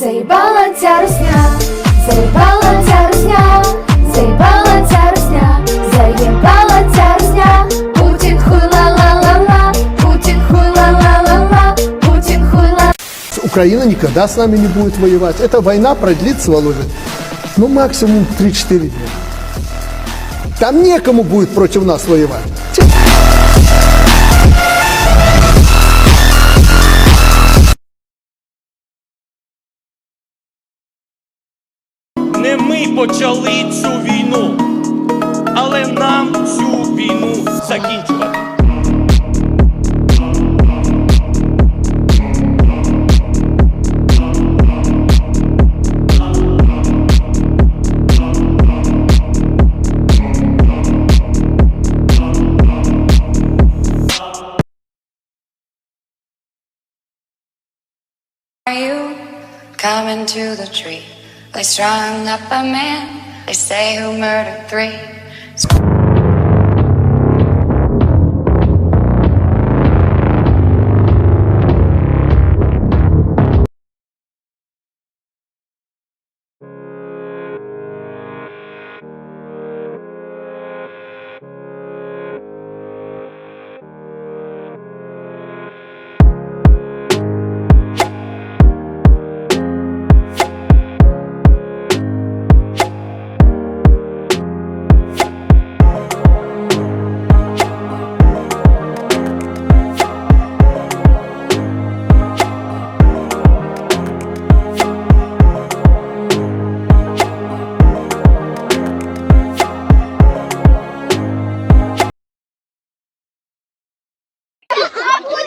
Заїбала ця русня, заїбала ця русня, заїбала ця русня, заїбала ця русня. Путін хуй ла ла ла ла, Путін хуй ла ла ла ла, Путін хуй ла Украина никогда с нами не будет воевать. Эта война продлится, Володя, ну максимум 3-4 дня. Там некому будет против нас воевать. Не ми почали цю війну, але нам цю війну закінчувати. Are you coming to the tree? They strung up a man, they say who murdered three.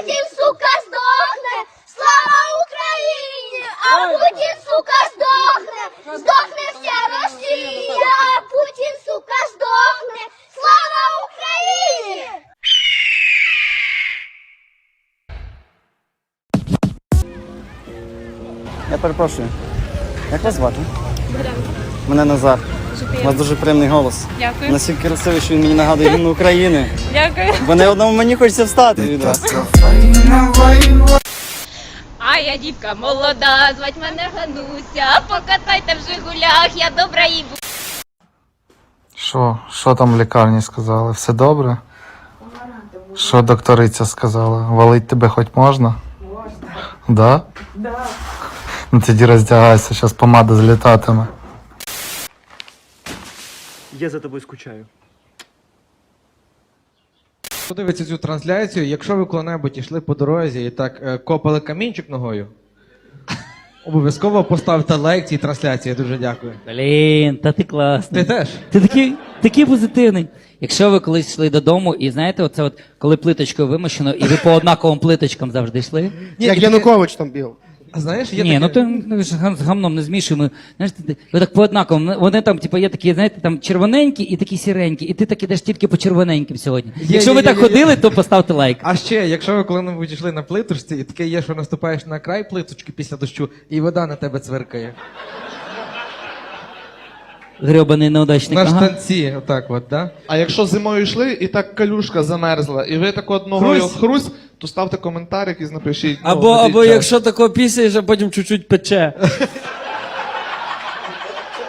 Путін, сука, здохне! Слава Україні! А Путін, сука, здохне! Здохне вся Росія! А Путін, сука, здохне! Слава Україні! Я перепрошую. Як вас звати? Мене Назар. У вас дуже приємний голос. Дякую. Настільки красивий, що він мені нагадує гімн України. Дякую. Бо не одному мені хочеться встати від вас. А я дівка молода, звать мене Гануся. Покатайте в Жигулях, я добра їй Що? Що там в лікарні сказали? Все добре? Що докториця сказала? Валить тебе хоч можна? Можна. Да? Да. Ну тоді роздягайся, зараз помада злітатиме. Я за тобою скучаю. Подивіться цю трансляцію. Якщо ви коли-небудь йшли по дорозі і так е, копали камінчик ногою, обов'язково поставте лайк цій трансляції. Дуже дякую. Блін, та ти класний. Ти теж? Ти такий, такий позитивний. Якщо ви колись йшли додому, і знаєте, оце от коли плиточкою вимощено, і ви по однаковим плиточкам завжди йшли. Ні, Як Янукович там бігав. А знаєш, є Ні, таке... ну то ну, ж з гамном не змішуємо. Знаєш, ти, ти- ви так по однаковому. Вони там, типу, є такі, знаєте, там червоненькі і такі сіренькі, і ти так ідеш тільки по червоненьким сьогодні. Якщо є, ви є, так є, є. ходили, то поставте лайк. А ще, якщо ви коли-небудь йшли на плиточці, і таке є, що наступаєш на край плиточки після дощу, і вода на тебе цвиркає. Грьобаний неудачник. На Ага. штанці, отак от, да? А якщо зимою йшли і так калюшка замерзла, і ви так от ногою Хрусь. хрусь, то ставте коментар якийсь напишіть. ну, Або, напишіть або час. якщо тако пісяєш, а потім чуть-чуть пече.